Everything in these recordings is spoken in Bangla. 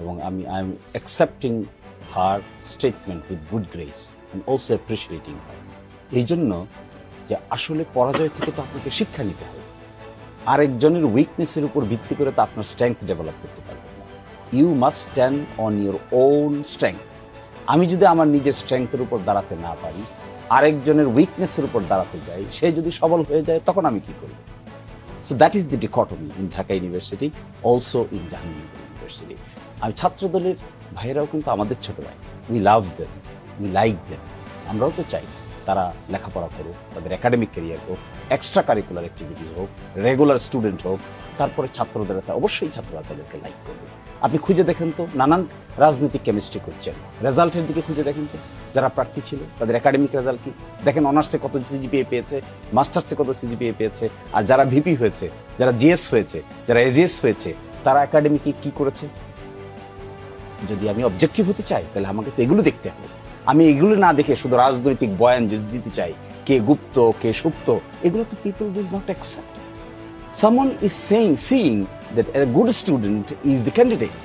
এবং আমি I am accepting her statement with good grace and also appreciating এই জন্য যে আসলে পরাজয় থেকে তো আপনাকে শিক্ষা নিতে হবে। আরেকজনের উইকনেসের উপর ভিত্তি করে তো আপনার স্ট্রেংথ ডেভেলপ করতে পারবেন না। You must stand on your own strength আমি যদি আমার নিজের স্ট্রেংথের উপর দাঁড়াতে না পারি, আরেকজনের উইকনেসের উপর দাঁড়াতে যাই, সে যদি সবল হয়ে যায়, তখন আমি কি করব? So that is the dichotomy in Dhaka University also in Jahangirnagar University আমি ছাত্রদলের ভাইয়েরাও কিন্তু আমাদের ছোট ভাই। We love them we like them আমরাও তো চাই তারা লেখাপড়া করুক, তাদের একাডেমিক ক্যারিয়ার হোক এক্সট্রা কারিকুলার অ্যাক্টিভিটিস হোক রেগুলার স্টুডেন্ট হোক, তারপরে ছাত্রদের অবশ্যই ছাত্ররা তাদেরকে লাইক করবে আপনি খুঁজে দেখেন তো, নানান রাজনৈতিক কেমিস্ট্রি করছেন। রেজাল্টের দিকে খুঁজে দেখেন তো। যারা প্রার্থী ছিল, তাদের একাডেমিক রেজাল্ট কি? দেখেন অনার্সে কত সিজিপিএ পেয়েছে মাস্টার্সে কত সিজিপিএ পেয়েছে, আর যারা ভিপি হয়েছে, যারা জিএস হয়েছে, যারা এজিএস হয়েছে, তারা একাডেমিকে কি করেছে? যদি আমি অবজেক্টিভ হতে চাই, তাহলে আমাকে তো এগুলো দেখতে হবে। আমি এগুলো না দেখে শুধু রাজনৈতিক বয়ান যদি দিতে চাই, কে গুপ্ত, কে সুপ্ত, এগুলো তো people will not accept someone is saying, seeing that a good student is the candidate.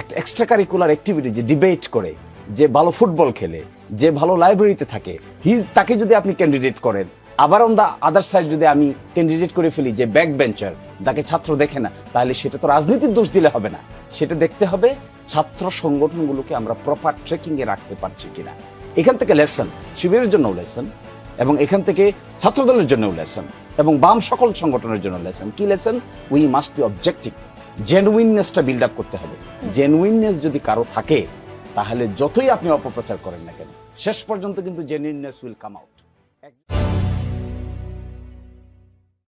একটা এক্সট্রা কারিকুলার অ্যাক্টিভিটি যে ডিবেট করে, যে ভালো ফুটবল খেলে যে ভালো লাইব্রেরিতে থাকে হি তাকে যদি আপনি ক্যান্ডিডেট করেন, আবার অন দা আদার সাইড যদি আমি ক্যান্ডিডেট করে ফেলি যে ব্যাক বেঞ্চার তাকে ছাত্র দেখে না, তাহলে সেটা তো রাজনীতির দোষ দিলে হবে না। সেটা দেখতে হবে ছাত্র সংগঠনগুলোকে আমরা প্রপার ট্রেকিং এ রাখতে পারছি কিনা। এখান থেকে লেসন শিবিরের জন্য লেসন এবং এখান থেকে ছাত্রদলের জন্য লেসন এবং বাম সকল সংগঠনের জন্য লেসন কি lesson we must be objective জেনুইননেসটা build up করতে হবে। জেনুইননেস যদি কারও থাকে তাহলে যতই আপনি অপপ্রচার করেন না কেন শেষ পর্যন্ত কিন্তু জেনুইননেস উইল কাম আউট